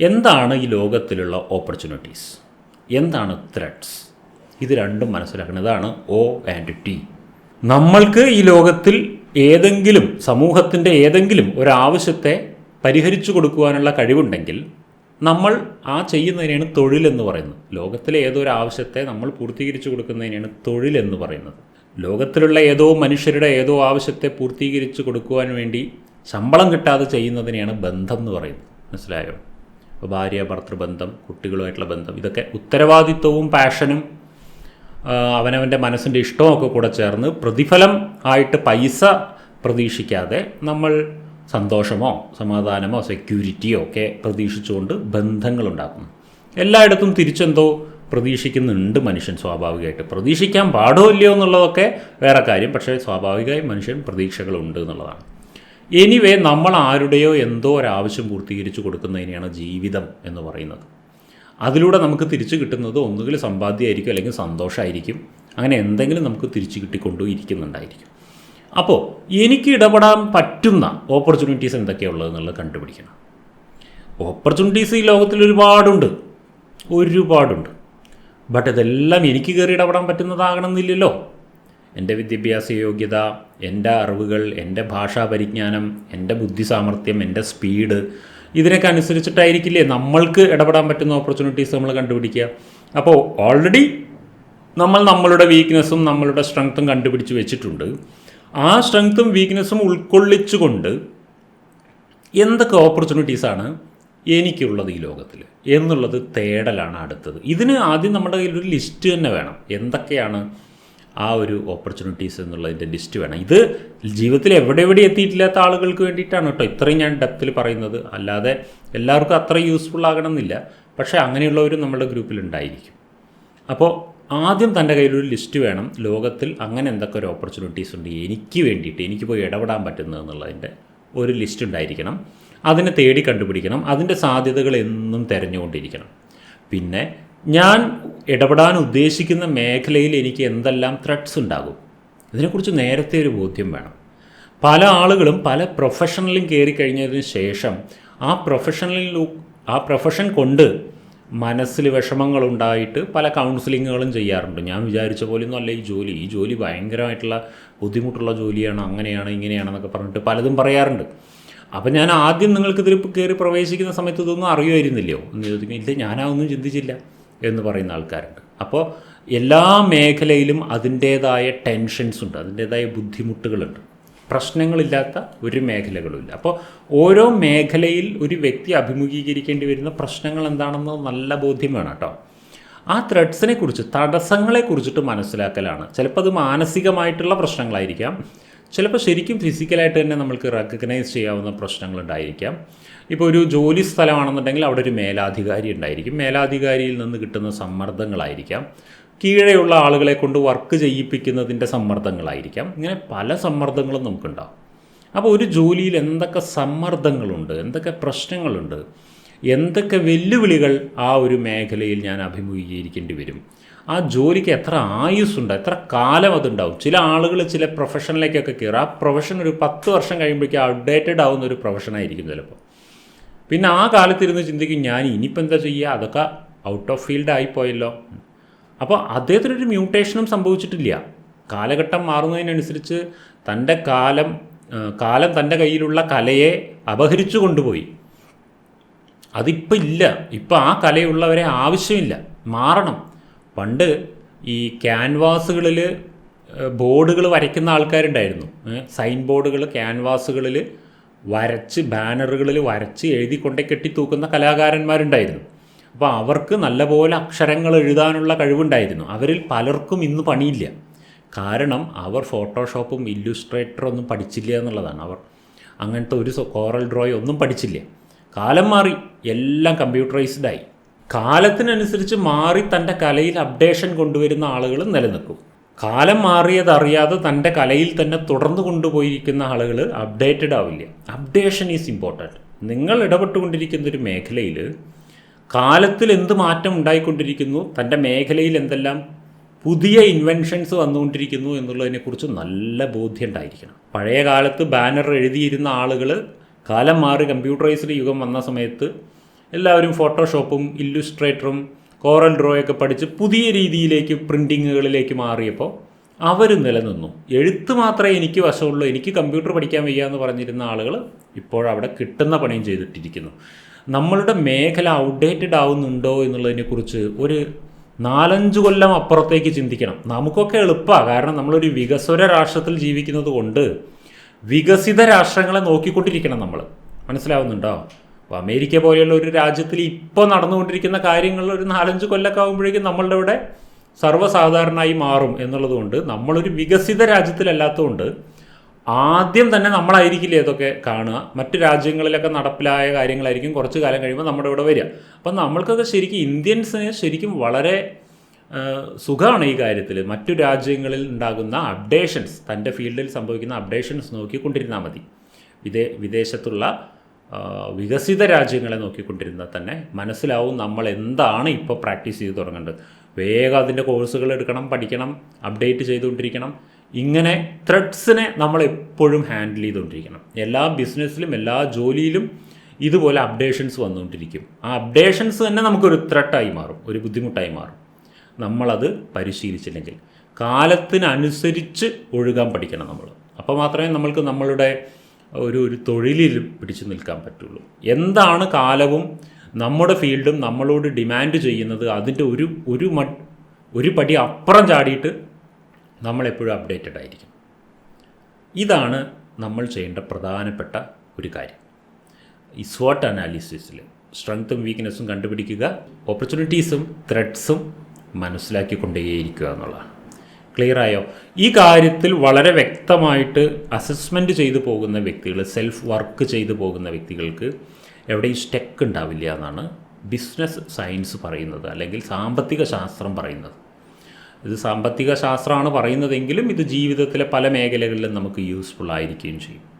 എന്താണ് ഈ ലോകത്തിലുള്ള ഓപ്പർച്യൂണിറ്റീസ് എന്താണ് ത്രെഡ്സ് ഇത് രണ്ടും മനസ്സിലാക്കുന്നതാണ് ഒ ആൻഡ് ടി നമ്മൾക്ക് ഈ ലോകത്തിൽ ഏതെങ്കിലും സമൂഹത്തിന്റെ ഏതെങ്കിലും ഒരാവശ്യത്തെ പരിഹരിച്ചു കൊടുക്കുവാനുള്ള കഴിവുണ്ടെങ്കിൽ നമ്മൾ ആ ചെയ്യുന്നതിനെയാണ് തൊഴിലെന്ന് പറയുന്നത്. ലോകത്തിലെ ഏതോ ഒരു ആവശ്യത്തെ നമ്മൾ പൂർത്തീകരിച്ചു കൊടുക്കുന്നതിനെയാണ് തൊഴിലെന്ന് പറയുന്നത്. ലോകത്തിലുള്ള ഏതോ മനുഷ്യരുടെ ഏതോ ആവശ്യത്തെ പൂർത്തീകരിച്ചു കൊടുക്കുവാൻ വേണ്ടി ശമ്പളം കിട്ടാതെ ചെയ്യുന്നതിനെയാണ് ബന്ധം എന്ന് പറയുന്നത്. മനസ്സിലായോ? ഭാര്യ ഭർത്തൃബന്ധം കുട്ടികളുമായിട്ടുള്ള ബന്ധം ഇതൊക്കെ ഉത്തരവാദിത്വവും പാഷനും അവനവന്റെ മനസ്സിന്റെ ഇഷ്ടമൊക്കെ കൂടെ ചേർന്ന് പ്രതിഫലം ആയിട്ട് പൈസ പ്രതീക്ഷിക്കാതെ നമ്മൾ സന്തോഷമോ സമാധാനമോ സെക്യൂരിറ്റിയോ ഒക്കെ പ്രതീക്ഷിച്ചുകൊണ്ട് ബന്ധങ്ങളുണ്ടാക്കുന്നു എല്ലായിടത്തും തിരിച്ചെന്തോ പ്രതീക്ഷിക്കുന്നുണ്ട് മനുഷ്യൻ സ്വാഭാവികമായിട്ട്. പ്രതീക്ഷിക്കാൻ പാടോ ഇല്ലയോ എന്നുള്ളതൊക്കെ വേറെ കാര്യം. പക്ഷേ സ്വാഭാവികമായി മനുഷ്യൻ പ്രതീക്ഷകളുണ്ട് എന്നുള്ളതാണ്. എനിവേ നമ്മൾ ആരുടെയോ എന്തോ ഒരാവശ്യം പൂർത്തീകരിച്ച് കൊടുക്കുന്നതിനെയാണ് ജീവിതം എന്ന് പറയുന്നത്. അതിലൂടെ നമുക്ക് തിരിച്ചു കിട്ടുന്നത് ഒന്നുകിൽ സമ്പാദ്യമായിരിക്കും അല്ലെങ്കിൽ സന്തോഷമായിരിക്കും. അങ്ങനെ എന്തെങ്കിലും നമുക്ക് തിരിച്ചു കിട്ടിക്കൊണ്ടു ഇരിക്കുന്നുണ്ടായിരിക്കും. അപ്പോൾ എനിക്ക് ഇടപെടാൻ പറ്റുന്ന ഓപ്പർച്യൂണിറ്റീസ് എന്തൊക്കെയുള്ളത് എന്നുള്ളത് കണ്ടുപിടിക്കണം. ഓപ്പർച്യൂണിറ്റീസ് ഈ ലോകത്തിൽ ഒരുപാടുണ്ട്. ഒരുപാടുണ്ട്. ബട്ട് ഇതെല്ലാം എനിക്ക് കയറി ഇടപെടാൻ പറ്റുന്നതാകണമെന്നില്ലല്ലോ. എന്റെ വിദ്യാഭ്യാസ യോഗ്യത എന്റെ അറിവുകൾ എന്റെ ഭാഷാ പരിജ്ഞാനം എന്റെ ബുദ്ധി സാമർഥ്യം എന്റെ സ്പീഡ് ഇതിനൊക്കെ അനുസരിച്ചിട്ടായിരിക്കില്ലേ നമ്മൾക്ക് ഇടപെടാൻ പറ്റുന്ന ഓപ്പർച്യൂണിറ്റീസ് നമ്മൾ കണ്ടുപിടിക്കുക. അപ്പോൾ ഓൾറെഡി നമ്മൾ നമ്മളുടെ വീക്ക്നെസ്സും നമ്മളുടെ സ്ട്രെങ്ത്തും കണ്ടുപിടിച്ച് വെച്ചിട്ടുണ്ട്. ആ സ്ട്രെങ്ത്തും വീക്ക്നെസ്സും ഉൾക്കൊള്ളിച്ചുകൊണ്ട് എന്തൊക്കെ ഓപ്പർച്യൂണിറ്റീസാണ് എനിക്കുള്ളത് ഈ ലോകത്തിൽ എന്നുള്ളത് തേടലാണ് അടുത്തത്. ഇതിന് ആദ്യം നമ്മുടെ കയ്യിൽ ഒരു ലിസ്റ്റ് തന്നെ വേണം. എന്തൊക്കെയാണ് ആ ഒരു ഓപ്പർച്യൂണിറ്റീസ് എന്നുള്ളതിന്റെ ലിസ്റ്റ് വേണം. ഇത് ജീവിതത്തിൽ എവിടെ എവിടെ എത്തിയിട്ടില്ലാത്ത ആളുകൾക്ക് വേണ്ടിയിട്ടാണ് കേട്ടോ ഇത്രയും ഞാൻ ഡെപ്തിൽ പറയുന്നത്. അല്ലാതെ എല്ലാവർക്കും അത്ര യൂസ്ഫുൾ ആകണമെന്നില്ല. പക്ഷേ അങ്ങനെയുള്ളവരും നമ്മുടെ ഗ്രൂപ്പിൽ ഉണ്ടായിരിക്കും. അപ്പോൾ ആദ്യം തന്റെ കയ്യിലൊരു ലിസ്റ്റ് വേണം. ലോകത്തിൽ അങ്ങനെ എന്തൊക്കെ ഒരു ഓപ്പർച്യൂണിറ്റീസ് ഉണ്ട് എനിക്ക് വേണ്ടിയിട്ട് എനിക്ക് പോയി ഇടപെടാൻ പറ്റുന്നത് എന്നുള്ളതിന്റെ ഒരു ലിസ്റ്റ് ഉണ്ടായിരിക്കണം. അതിനെ തേടി കണ്ടുപിടിക്കണം. അതിന്റെ സാധ്യതകൾ എന്നും തിരഞ്ഞുകൊണ്ടിരിക്കണം. പിന്നെ ഞാൻ ഇടപെടാൻ ഉദ്ദേശിക്കുന്ന മേഖലയിൽ എനിക്ക് എന്തെല്ലാം ത്രെഡ്സ് ഉണ്ടാകും? ഇതിനെക്കുറിച്ച് നേരത്തെ ഒരു ബോധ്യം വേണം. പല ആളുകളും പല പ്രൊഫഷണലും കയറി കഴിഞ്ഞതിന് ശേഷം ആ പ്രൊഫഷണലിൽ ആ പ്രൊഫഷൻ കൊണ്ട് മനസ്സിൽ വിഷമങ്ങളുണ്ടായിട്ട് പല കൗൺസിലിങ്ങുകളും ചെയ്യാറുണ്ട്. ഞാൻ വിചാരിച്ച പോലെയൊന്നും അല്ല ഈ ജോലി. ഈ ജോലി ഭയങ്കരമായിട്ടുള്ള ബുദ്ധിമുട്ടുള്ള ജോലിയാണ്. അങ്ങനെയാണ് ഇങ്ങനെയാണെന്നൊക്കെ പറഞ്ഞിട്ട് പലതും പറയാറുണ്ട്. അപ്പോൾ ഞാൻ ആദ്യം നിങ്ങൾക്ക് ഇതിൽ കയറി പ്രവേശിക്കുന്ന സമയത്ത് ഇതൊന്നും അറിയുമായിരുന്നില്ലയോ? എന്ന് ചോദിക്കും ഇല്ല ഞാനതൊന്നും ചിന്തിച്ചില്ല. എന്ന് പറയുന്ന ആൾക്കാരുണ്ട്. അപ്പോൾ എല്ലാ മേഖലയിലും അതിന്റേതായ ടെൻഷൻസ് ഉണ്ട് അതിന്റേതായ ബുദ്ധിമുട്ടുകളുണ്ട്. പ്രശ്നങ്ങളില്ലാത്ത ഒരു മേഖലകളുമില്ല. അപ്പോൾ ഓരോ മേഖലയിൽ ഒരു വ്യക്തി അഭിമുഖീകരിക്കേണ്ടി വരുന്ന പ്രശ്നങ്ങൾ എന്താണെന്ന് നല്ല ബോധ്യം വേണം കേട്ടോ. ആ ത്രെഡ്സിനെ കുറിച്ച് തടസ്സങ്ങളെ കുറിച്ചിട്ട് മനസ്സിലാക്കലാണ്. ചിലപ്പോൾ അത് മാനസികമായിട്ടുള്ള പ്രശ്നങ്ങളായിരിക്കാം. ചിലപ്പോൾ ശരിക്കും ഫിസിക്കലായിട്ട് തന്നെ നമ്മൾക്ക് റെക്കഗ്നൈസ് ചെയ്യാവുന്ന പ്രശ്നങ്ങളുണ്ടായിരിക്കാം ഇപ്പോൾ ഒരു ജോലി സ്ഥലമാണെന്നുണ്ടെങ്കിൽ അവിടെ ഒരു മേലാധികാരി ഉണ്ടായിരിക്കും. മേലാധികാരിയിൽ നിന്ന് കിട്ടുന്ന സമ്മർദ്ദങ്ങളായിരിക്കാം. കീഴെയുള്ള ആളുകളെ കൊണ്ട് വർക്ക് ചെയ്യിപ്പിക്കുന്നതിന്റെ സമ്മർദ്ദങ്ങളായിരിക്കാം. ഇങ്ങനെ പല സമ്മർദ്ദങ്ങളും നമുക്കുണ്ടാവും. അപ്പോൾ ഒരു ജോലിയിൽ എന്തൊക്കെ സമ്മർദ്ദങ്ങളുണ്ട് എന്തൊക്കെ പ്രശ്നങ്ങളുണ്ട് എന്തൊക്കെ വെല്ലുവിളികൾ ആ ഒരു മേഖലയിൽ ഞാൻ അഭിമുഖീകരിക്കേണ്ടി വരും? ആ ജോലിക്ക് എത്ര ആയുസ്സുണ്ട് എത്ര കാലം അതുണ്ടാവും? ചില ആളുകൾ ചില പ്രൊഫഷനിലേക്കൊക്കെ കയറുക ആ പ്രൊഫഷൻ ഒരു പത്ത് വർഷം കഴിയുമ്പോഴേക്കും അപ്ഡേറ്റഡ് ആവുന്ന ഒരു പ്രൊഫഷനായിരിക്കും ചിലപ്പോൾ. പിന്നെ ആ കാലത്തിരുന്ന് ചിന്തിക്കും ഞാൻ ഇനിയിപ്പോൾ എന്താ ചെയ്യുക അതൊക്കെ ഔട്ട് ഓഫ് ഫീൽഡ് ആയിപ്പോയല്ലോ അപ്പോൾ അദ്ദേഹത്തിനൊരു മ്യൂട്ടേഷനും സംഭവിച്ചിട്ടില്ല. കാലഘട്ടം മാറുന്നതിനനുസരിച്ച് തന്റെ കാലം കാലം തന്റെ കയ്യിലുള്ള കലയെ അപഹരിച്ചു കൊണ്ടുപോയി. അതിപ്പോൾ ഇല്ല. ഇപ്പോൾ ആ കലയുള്ളവരെ ആവശ്യമില്ല. മാറണം. പണ്ട് ഈ ക്യാൻവാസുകളിൽ ബോർഡുകൾ വരയ്ക്കുന്ന ആൾക്കാരുണ്ടായിരുന്നു. സൈൻ ബോർഡുകൾ ക്യാൻവാസുകളിൽ വരച്ച് ബാനറുകളിൽ വരച്ച് എഴുതി കൊണ്ടേ കെട്ടി തൂക്കുന്ന കലാകാരന്മാരുണ്ടായിരുന്നു. അപ്പോൾ അവർക്ക് നല്ലപോലെ അക്ഷരങ്ങൾ എഴുതാനുള്ള കഴിവുണ്ടായിരുന്നു. അവരിൽ പലർക്കും ഇന്ന് പണിയില്ല. കാരണം അവർ ഫോട്ടോഷോപ്പും ഇല്ലുസ്ട്രേറ്ററും ഒന്നും പഠിച്ചില്ല എന്നുള്ളതാണ്. അവർ അങ്ങനത്തെ ഒരു കോറൽ ഡ്രോയി ഒന്നും പഠിച്ചില്ല. കാലം മാറി എല്ലാം കമ്പ്യൂട്ടറൈസ്ഡായി. കാലത്തിനനുസരിച്ച് മാറി തന്റെ കലയിൽ അപ്ഡേഷൻ കൊണ്ടുവരുന്ന ആളുകൾ നിലനിൽക്കും. കാലം മാറിയതറിയാതെ തന്റെ കലയിൽ തന്നെ തുടർന്നു കൊണ്ടുപോയിരിക്കുന്ന ആളുകൾ അപ്ഡേറ്റഡ് ആവില്ല. അപ്ഡേഷൻ ഈസ് ഇമ്പോർട്ടന്റ് നിങ്ങൾ ഇടപെട്ടുകൊണ്ടിരിക്കുന്ന ഒരു മേഖലയിൽ കാലത്തിൽ എന്ത് മാറ്റം ഉണ്ടായിക്കൊണ്ടിരിക്കുന്നു തന്റെ മേഖലയിൽ എന്തെല്ലാം പുതിയ ഇൻവെൻഷൻസ് വന്നുകൊണ്ടിരിക്കുന്നു എന്നുള്ളതിനെക്കുറിച്ച് നല്ല ബോധ്യം ഉണ്ടായിരിക്കണം. പഴയ കാലത്ത് ബാനർ എഴുതിയിരുന്ന ആളുകൾ കാലം മാറി കമ്പ്യൂട്ടറൈസ്ഡ് യുഗം വന്ന സമയത്ത് എല്ലാവരും ഫോട്ടോഷോപ്പും ഇല്ലുസ്ട്രേറ്ററും കോറൽ ഡ്രോയൊക്കെ പഠിച്ച് പുതിയ രീതിയിലേക്ക് പ്രിന്റിങ്ങുകളിലേക്ക് മാറിയപ്പോൾ അവർ നിലനിന്നു. എഴുത്ത് മാത്രമേ എനിക്ക് വശമുള്ളൂ എനിക്ക് കമ്പ്യൂട്ടർ പഠിക്കാൻ വയ്യ എന്ന് പറഞ്ഞിരുന്ന ആളുകൾ ഇപ്പോഴവിടെ കിട്ടുന്ന പണിയും ചെയ്തിട്ടിരിക്കുന്നു. നമ്മളുടെ മേഖല ഔട്ട്ഡേറ്റഡ് ആവുന്നുണ്ടോ എന്നുള്ളതിനെക്കുറിച്ച് ഒരു നാലഞ്ച് കൊല്ലം അപ്പുറത്തേക്ക് ചിന്തിക്കണം. നമുക്കൊക്കെ എളുപ്പമാണ് കാരണം നമ്മളൊരു വികസ്വര രാഷ്ട്രത്തിൽ ജീവിക്കുന്നത് കൊണ്ട് വികസിത രാഷ്ട്രങ്ങളെ നോക്കിക്കൊണ്ടിരിക്കണം നമ്മൾ മനസ്സിലാവുന്നുണ്ടോ? അപ്പോൾ അമേരിക്ക പോലെയുള്ള ഒരു രാജ്യത്തിൽ ഇപ്പോൾ നടന്നുകൊണ്ടിരിക്കുന്ന കാര്യങ്ങൾ ഒരു നാലഞ്ച് കൊല്ലമൊക്കെ ആകുമ്പോഴേക്കും നമ്മളുടെ ഇവിടെ സർവസാധാരണമായി മാറും എന്നുള്ളതുകൊണ്ട് നമ്മളൊരു വികസിത രാജ്യത്തിലല്ലാത്തതുകൊണ്ട് ആദ്യം തന്നെ നമ്മളായിരിക്കില്ല ഇതൊക്കെ കാണുക. മറ്റു രാജ്യങ്ങളിലൊക്കെ നടപ്പിലായ കാര്യങ്ങളായിരിക്കും കുറച്ച് കാലം കഴിയുമ്പോൾ നമ്മുടെ ഇവിടെ വരിക. അപ്പം നമ്മൾക്കൊക്കെ ശരിക്കും ഇന്ത്യൻസിന് ശരിക്കും വളരെ സുഖമാണ് ഈ കാര്യത്തിൽ. മറ്റു രാജ്യങ്ങളിൽ ഉണ്ടാകുന്ന അപ്ഡേഷൻസ് തന്റെ ഫീൽഡിൽ സംഭവിക്കുന്ന അപ്ഡേഷൻസ് നോക്കിക്കൊണ്ടിരുന്നാൽ മതി. വിദേ വിദേശത്തുള്ള വികസിത രാജ്യങ്ങളെ നോക്കിക്കൊണ്ടിരുന്നാൽ തന്നെ മനസ്സിലാവും നമ്മൾ എന്താണ് ഇപ്പോൾ പ്രാക്ടീസ് ചെയ്ത് തുടങ്ങേണ്ടത്. വേഗം അതിന്റെ കോഴ്സുകൾ എടുക്കണം പഠിക്കണം അപ്ഡേറ്റ് ചെയ്തുകൊണ്ടിരിക്കണം. ഇങ്ങനെ ത്രെഡ്സിനെ നമ്മൾ എപ്പോഴും ഹാൻഡിൽ ചെയ്തുകൊണ്ടിരിക്കണം. എല്ലാ ബിസിനസ്സിലും എല്ലാ ജോലിയിലും ഇതുപോലെ അപ്ഡേഷൻസ് വന്നുകൊണ്ടിരിക്കും. ആ അപ്ഡേഷൻസ് തന്നെ നമുക്കൊരു ത്രെട്ടായി മാറും ഒരു ബുദ്ധിമുട്ടായി മാറും. നമ്മളത് പരിശീലിച്ചില്ലെങ്കിൽ കാലത്തിനനുസരിച്ച് ഒഴുകാൻ പഠിക്കണം നമ്മൾ. അപ്പോൾ മാത്രമേ നമ്മൾക്ക് നമ്മളുടെ ഒരു ഒരു തൊഴിലിൽ പിടിച്ചു നിൽക്കാൻ പറ്റുള്ളൂ. എന്താണ് കാലവും നമ്മുടെ ഫീൽഡും നമ്മളോട് ഡിമാൻഡ് ചെയ്യുന്നത്? അതിന്റെ ഒരു ഒരു മ ഒരു പടി അപ്പുറം ചാടിയിട്ട് നമ്മളെപ്പോഴും അപ്ഡേറ്റഡ് ആയിരിക്കും. ഇതാണ് നമ്മൾ ചെയ്യേണ്ട പ്രധാനപ്പെട്ട ഒരു കാര്യം. ഈ സ്വാട്ട് അനാലിസിസിൽ സ്ട്രെങ്ത്തും വീക്ക്നെസ്സും കണ്ടുപിടിക്കുക ഓപ്പർച്യൂണിറ്റീസും ത്രെഡ്സും മനസ്സിലാക്കിക്കൊണ്ടേയിരിക്കുക എന്നുള്ളതാണ്. ക്ലിയർ ആയോ? ഈ കാര്യത്തിൽ വളരെ വ്യക്തമായിട്ട് അസസ്മെന്റ് ചെയ്തു പോകുന്ന വ്യക്തികൾ സെൽഫ് വർക്ക് ചെയ്തു പോകുന്ന വ്യക്തികൾക്ക് എവിടെയും സ്റ്റെക്ക് ഉണ്ടാവില്ല എന്നാണ് ബിസിനസ് സയൻസ് പറയുന്നത് അല്ലെങ്കിൽ സാമ്പത്തിക ശാസ്ത്രം പറയുന്നത്. ഇത് സാമ്പത്തിക ശാസ്ത്രമാണ് പറയുന്നതെങ്കിലും ഇത് ജീവിതത്തിലെ പല മേഖലകളിലും നമുക്ക് യൂസ്ഫുൾ ആയിരിക്കുകയും ചെയ്യും.